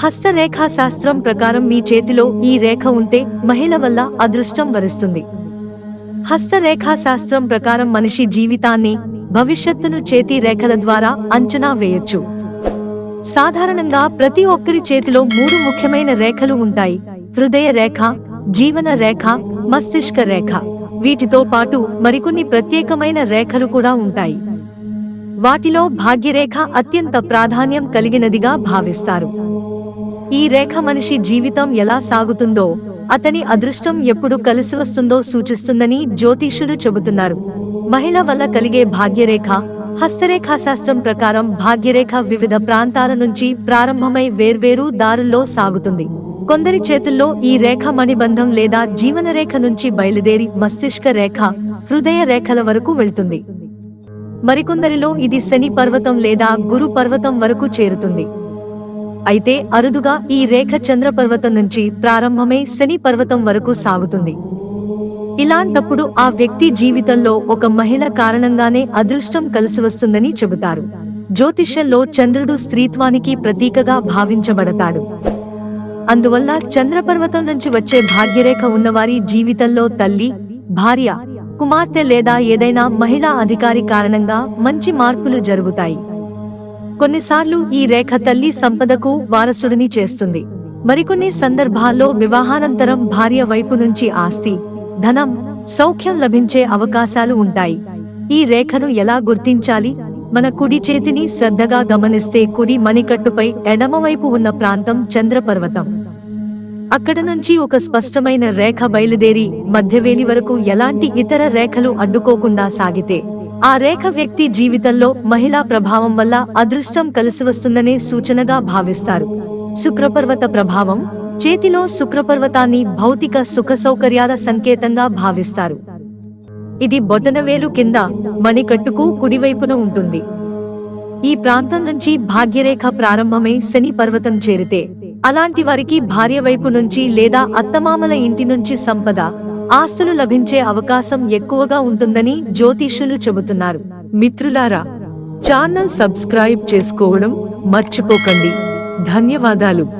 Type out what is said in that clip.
హస్తరేఖా శాస్త్రం ప్రకారం మీ చేతిలో ఈ రేఖ ఉంటే మహిళ వల్ల అదృష్టం వరిస్తుంది. హస్తరేఖా శాస్త్రం ప్రకారం మనిషి జీవితాన్ని భవిష్యత్తును చేతి రేఖల ద్వారా అంచనా వేయొచ్చు. సాధారణంగా ప్రతి ఒక్కరి చేతిలో మూడు ముఖ్యమైన రేఖలు ఉంటాయి. హృదయ రేఖ జీవన రేఖ మస్తిష్క రేఖ. వీటితో పాటు మరికొన్ని ప్రత్యేకమైన రేఖలు కూడా ఉంటాయి. వాటిలో భాగ్యరేఖ అత్యంత ప్రాధాన్యం కలిగినదిగా భావిస్తారు. ఈ రేఖ మనిషి జీవితం ఎలా సాగుతుందో అతని అదృష్టం ఎప్పుడు కలిసి వస్తుందో సూచిస్తుందని జ్యోతిష్యులు చెబుతున్నారు. మహిళ వల్ల కలిగే భాగ్యరేఖ హస్తరేఖా శాస్త్రం ప్రకారం భాగ్యరేఖ వివిధ ప్రాంతాల నుంచి ప్రారంభమై వేర్వేరు దారుల్లో సాగుతుంది. కొందరి చేతుల్లో ఈ రేఖ మణిబంధం లేదా జీవనరేఖ నుంచి బయలుదేరి మస్తిష్క రేఖ హృదయ రేఖల వరకు వెళ్తుంది. మరికొందరిలో ఇది శని పర్వతం లేదా గురు పర్వతం వరకు చేరుతుంది. అయితే అరుదుగా ఈ రేఖ చంద్రపర్వతం నుంచి ప్రారంభమై శని పర్వతం వరకు సాగుతుంది. ఇలాంటప్పుడు ఆ వ్యక్తి జీవితంలో ఒక మహిళ కారణంగానే అదృష్టం కలిసి వస్తుందని చెబుతారు. జ్యోతిష్యంలో చంద్రుడు స్త్రీత్వానికి ప్రతీకగా భావించబడతాడు. అందువల్ల చంద్రపర్వతం నుంచి వచ్చే భాగ్యరేఖ ఉన్నవారి జీవితంలో తల్లి భార్య కుమార్తె లేదా ఏదైనా మహిళా అధికారి కారణంగా మంచి మార్పులు జరుగుతాయి. కొన్నిసార్లు ఈ రేఖ తల్లి సంపదకు వారసుడిని చేస్తుంది. మరికొన్ని సందర్భాల్లో వివాహానంతరం భార్య వైపు నుంచి ఆస్తి ధనం సౌఖ్యం లభించే అవకాశాలు ఉంటాయి. ఈ రేఖను ఎలా గుర్తించాలి? మన కుడి చేతిని శ్రద్ధగా గమనిస్తే కుడి మణికట్టుపై ఎడమవైపు ఉన్న ప్రాంతం చంద్రపర్వతం. అక్కడ నుంచి ఒక స్పష్టమైన రేఖ బయలుదేరి మధ్యవేలి వరకు ఎలాంటి ఇతర రేఖలు అడ్డుకోకుండా సాగితే ఆ రేఖ వ్యక్తి జీవితంలో మహిళా ప్రభావం వల్ల అదృష్టం కలిసి వస్తుందనే సూచనగా భావిస్తారు. శుక్రపర్వత ప్రభావం చేతిలో శుక్రపర్వతాన్ని భౌతిక సుఖ సౌకర్యాల సంకేతంగా భావిస్తారు. ఇది బొటనవేలు కింద మణికట్టుకు కుడివైపున ఉంటుంది. ఈ ప్రాంతం నుంచి భాగ్యరేఖ ప్రారంభమై శని పర్వతం చేరితే అలాంటి వారికి భార్య వైపు నుంచి లేదా అత్తమామల ఇంటి నుంచి సంపద ఆస్తులు లభించే అవకాశం ఎక్కువగా ఉంటుందని జ్యోతిష్యులు చెబుతున్నారు. మిత్రులారా ఛానల్ సబ్స్క్రైబ్ చేసుకోవడం మర్చిపోకండి. ధన్యవాదాలు.